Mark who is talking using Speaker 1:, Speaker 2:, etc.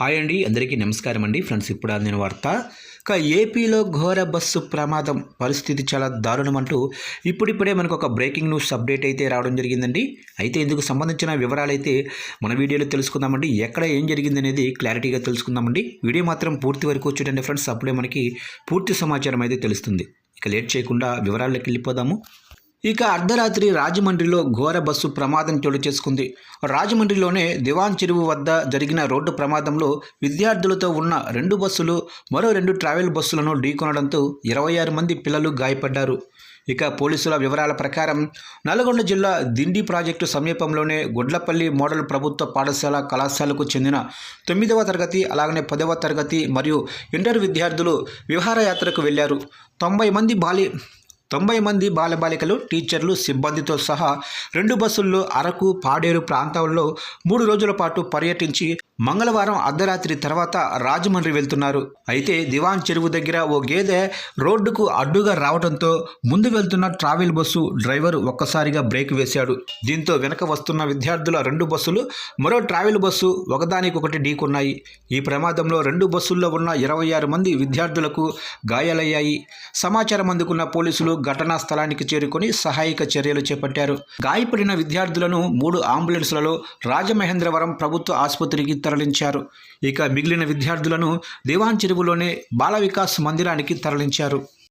Speaker 1: Hi అండి అందరికీ నమస్కారం అండి. ఫ్రెండ్స్ ఇప్పుడు అందిన వార్త ఇక ఏపీలో ఘోర బస్సు ప్రమాదం పరిస్థితి చాలా దారుణం అంటూ ఇప్పుడిప్పుడే మనకు ఒక బ్రేకింగ్ న్యూస్ అప్డేట్ అయితే రావడం జరిగిందండి. అయితే ఇందుకు సంబంధించిన వివరాలు అయితే మన వీడియోలో తెలుసుకుందామండి. ఎక్కడ ఏం జరిగింది అనేది క్లారిటీగా తెలుసుకుందామండి. వీడియో మాత్రం పూర్తి వరకు చూడండి ఫ్రెండ్స్. అప్పుడే మనకి పూర్తి సమాచారం అయితే తెలుస్తుంది. ఇక లేట్ చేయకుండా వివరాల్లోకి వెళ్ళిపోదాము. ఇక అర్ధరాత్రి రాజమండ్రిలో ఘోర బస్సు ప్రమాదం చోటు చేసుకుంది. రాజమండ్రిలోనే దివాన్ చెరువు వద్ద జరిగిన రోడ్డు ప్రమాదంలో విద్యార్థులతో ఉన్న రెండు బస్సులు మరో రెండు ట్రావెల్ బస్సులను ఢీకొనడంతో ఇరవై ఆరు మంది పిల్లలు గాయపడ్డారు. ఇక పోలీసుల వివరాల ప్రకారం నల్గొండ జిల్లా దిండి ప్రాజెక్టు సమీపంలోనే గుడ్లపల్లి మోడల్ ప్రభుత్వ పాఠశాల కళాశాలకు చెందిన తొమ్మిదవ తరగతి అలాగనే పదవ తరగతి మరియు ఇంటర్ విద్యార్థులు విహారయాత్రకు వెళ్ళారు తొంభై మంది బాలి తొంభై మంది బాలబాలికలు టీచర్లు సిబ్బందితో సహా రెండు బస్సుల్లో అరకు పాడేరు ప్రాంతాల్లో మూడు రోజుల పాటు పర్యటించి మంగళవారం అర్ధరాత్రి తర్వాత రాజమండ్రి వెళ్తున్నారు. అయితే దివాన్ చెరువు దగ్గర ఓ గేదె రోడ్డుకు అడ్డుగా రావడంతో ముందు వెళ్తున్న ట్రావెల్ బస్సు డ్రైవర్ ఒక్కసారిగా బ్రేక్ వేశాడు. దీంతో వెనక వస్తున్న విద్యార్థుల రెండు బస్సులు మరో ట్రావెల్ బస్సు ఒకదానికొకటి ఢీకొన్నాయి. ఈ ప్రమాదంలో రెండు బస్సుల్లో ఉన్న ఇరవై ఆరు మంది విద్యార్థులకు గాయాలయ్యాయి. సమాచారం అందుకున్న పోలీసులు ఘటనా స్థలానికి చేరుకొని సహాయక చర్యలు చేపట్టారు. గాయపడిన విద్యార్థులను మూడు అంబులెన్స్లలో రాజమహేంద్రవరం ప్రభుత్వ ఆసుపత్రికి తరలించారు. ఇక మిగిలిన విద్యార్థులను దేవాన్ చెరువులోనే బాల వికాస్ మందిరానికి తరలించారు.